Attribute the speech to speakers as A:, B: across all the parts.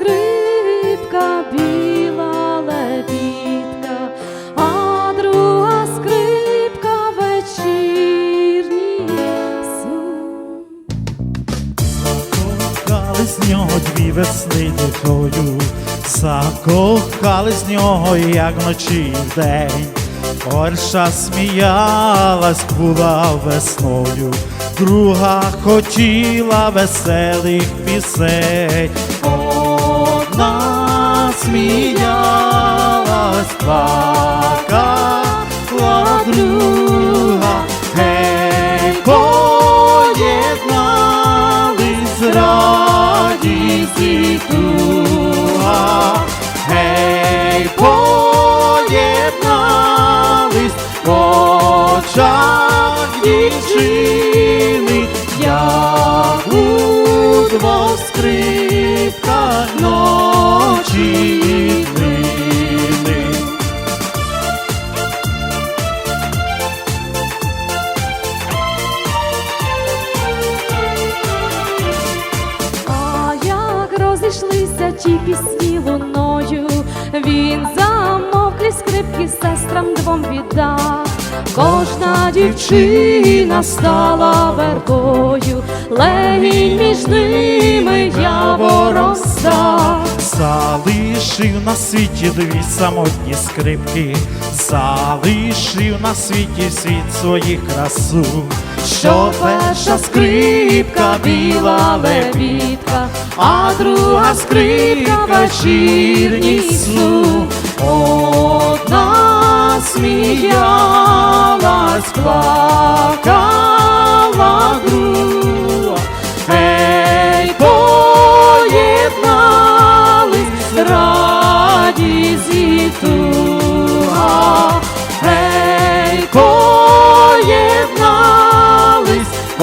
A: скрипка біла лебідка, а друга скрипка вечірній сон. Закохали з нього дві весни дітою, закохали з нього, як вночі день. Орша сміялась, була весною, друга хотіла веселих пісень. Одна сміялась, плакала друга, гей, поєднались радість і туга, гей, поєднались в дівчини, як у двох
B: ті пісні луною, він замоклі скрипки сестрам двом віддав. Кожна дівчина стала вербою, легінь між ними
A: на світі дві самотні скрипки, залишив на світі світ своїх красу, що перша скрипка біла лебідка, а друга скрипка вечірній сну. Одна сміялась, плакала друга, гей, поєднались радість і туга, гей, поєднались в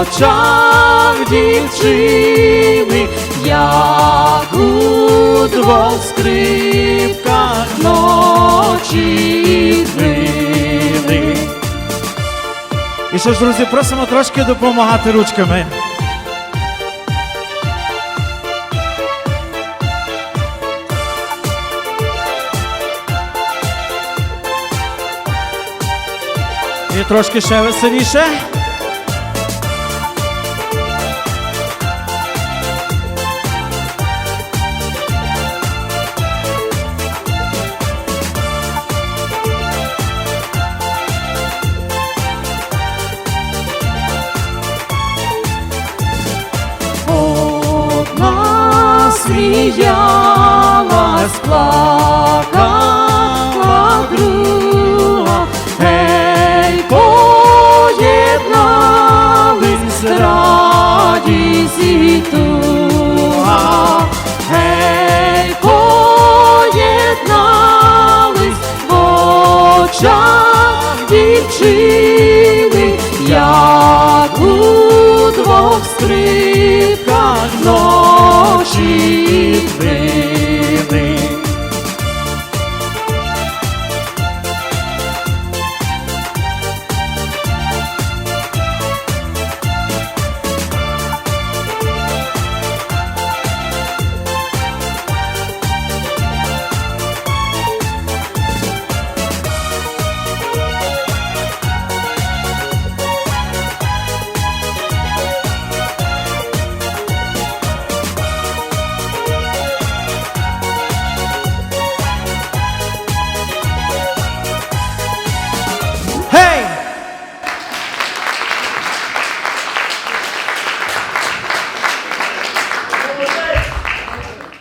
A: очах дівчини, як у двох скрипках ночі і днини. І що ж, друзі, просимо трошки допомагати ручками. І трошки ще веселіше. Одна сміялась, плакала дівчини, як у двох скрипках